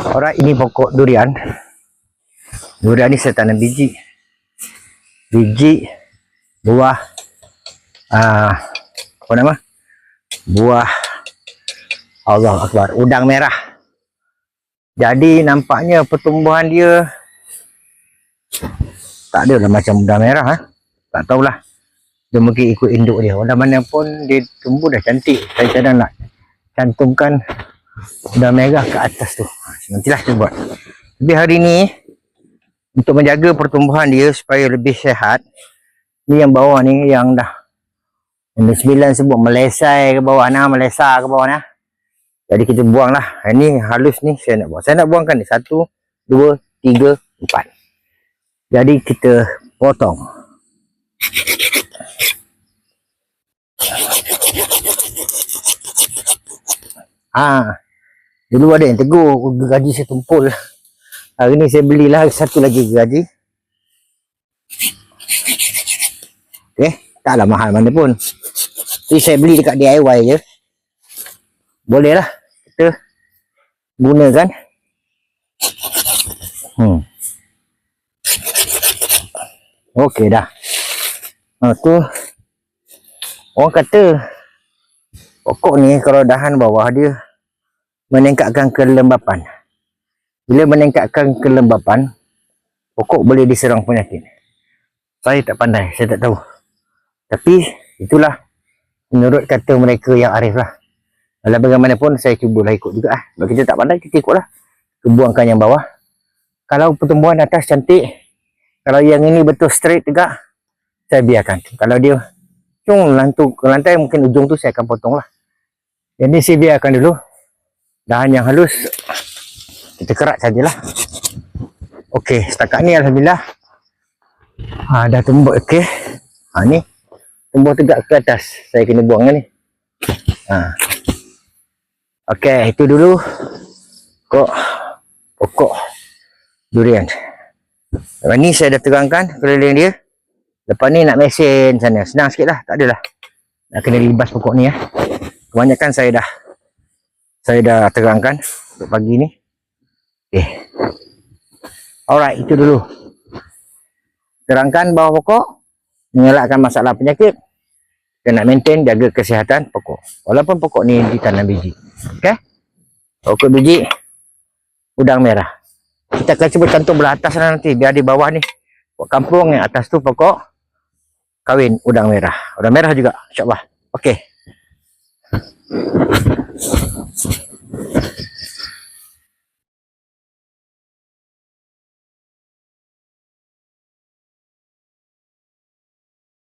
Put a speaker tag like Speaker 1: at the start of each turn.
Speaker 1: Alright, ini pokok durian. Durian ni saya tanam biji. Biji, buah, ah apa nama? Buah Allah Akbar, udang merah. Jadi nampaknya pertumbuhan dia tak ada lah macam udang merah ha? Tak tahulah. Dia mungkin ikut induk dia. Walau mana pun dia tumbuh dah cantik. Saya cadang nak cantumkan udang merah ke atas tu. Ha, Nantilah kita buat. Tapi hari ni untuk menjaga pertumbuhan dia supaya lebih sihat. Ni yang bawah ni yang dah yang sembilan sebut melesai ke bawah nah, melesar ke bawah nah. Jadi kita buang lah. Ini halus ni saya nak buang. Saya nak buangkan ni. Satu, dua, tiga, empat. Jadi kita potong. Ah, dulu ada yang tegur gaji saya tumpul. Hari ni saya belilah satu lagi gaji. Okay, taklah mahal mana pun. Tapi saya beli dekat DIY je. Boleh lah kita gunakan. Hmm. Okey dah. Ha tu orang kata pokok ni kalau dahan bawah dia meningkatkan kelembapan. Bila meningkatkan kelembapan, pokok boleh diserang penyakit. Saya tak pandai, saya tak tahu. Tapi itulah menurut kata mereka yang arif lah. Walau bagaimanapun saya cubalah ikut juga ah. Kalau kita tak pandai kita ikutlah. Kebuangkan yang bawah. Kalau pertumbuhan atas cantik, kalau yang ini betul straight juga, saya biarkan. Kalau dia cung lantu ke lantai mungkin ujung tu saya akan potong lah. Jadi saya biarkan dulu. Dahan yang halus kita kerat sajalah. Okey, setakat ni alhamdulillah. Ha, dah tumbuh okey. Ha ni tumbuh tegak ke atas. Saya kena buang ni. Ha. Okey, itu dulu kok pokok durian. Lepas ni saya dah terangkan keliling dia. Lepas ni nak mesin sana. Senang sikit lah. Tak adalah. Nak kena libas pokok ni ya. Kebanyakan saya dah saya dah terangkan untuk pagi ni. Okay. Alright, itu dulu. Terangkan bawah pokok. Mengelakkan masalah penyakit. Dan nak maintain jaga kesihatan pokok. Walaupun pokok ni ditanam biji. Okay. Pokok biji. Udang merah. Kita akan cuba cantum belah atas sana nanti. Biar di bawah ni. Pokok kampung yang atas tu pokok. Kawin udang merah. Udang merah juga. InsyaAllah. Okay.